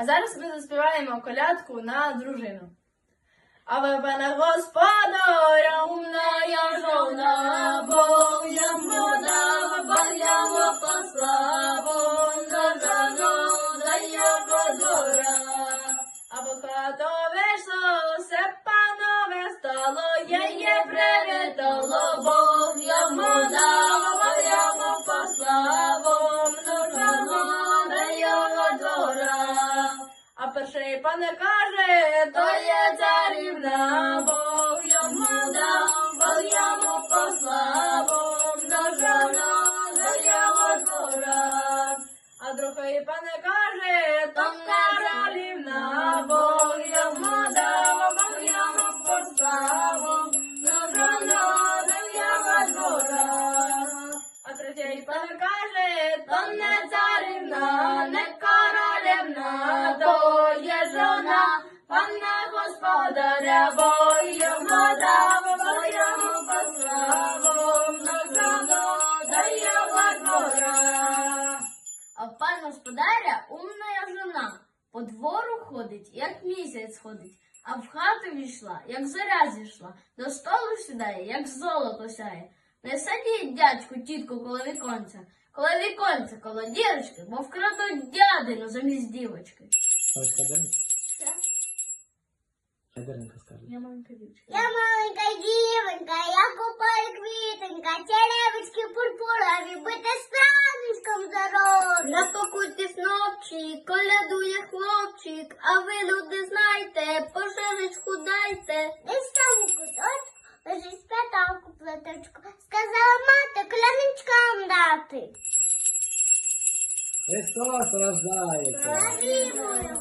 А зараз ми заспіваємо колядку на дружину. А пане господаря, умная жона, Бог перший пане каже, то є царівна, Бог йому дав, Бог йому пославу, множено за його двора. А другий пане каже, то королівна, Бог йому дав, Бог йому пославу, множено за його двора. А третій пан каже, то не царівна, пана господаря, бо йому дав, бо йому пославу, многого дає двора. А в пан господаря умная жона. По двору ходить, як місяць ходить, а в хату війшла, як зоря зійшла, до столу сідає, як золото сяє. Не садіть, дядьку, тітку, коло віконця, коло віконця, коло дірочки, бо вкрадуть дядину замість дівочки. Хайдаренко. Хайдаренко. Я маленька дівчинка. Я маленька дівонька, я купаю квітонька, черевички пурпурові, бити страничком здорові. На покуті снопчик, колядує хлопчик, а ви, люди, знайте, пожежечку дайте. Десь там у куточку лежить спяталку плеточку. Сказала мати кляничкам дати. Христос рождається. Славімо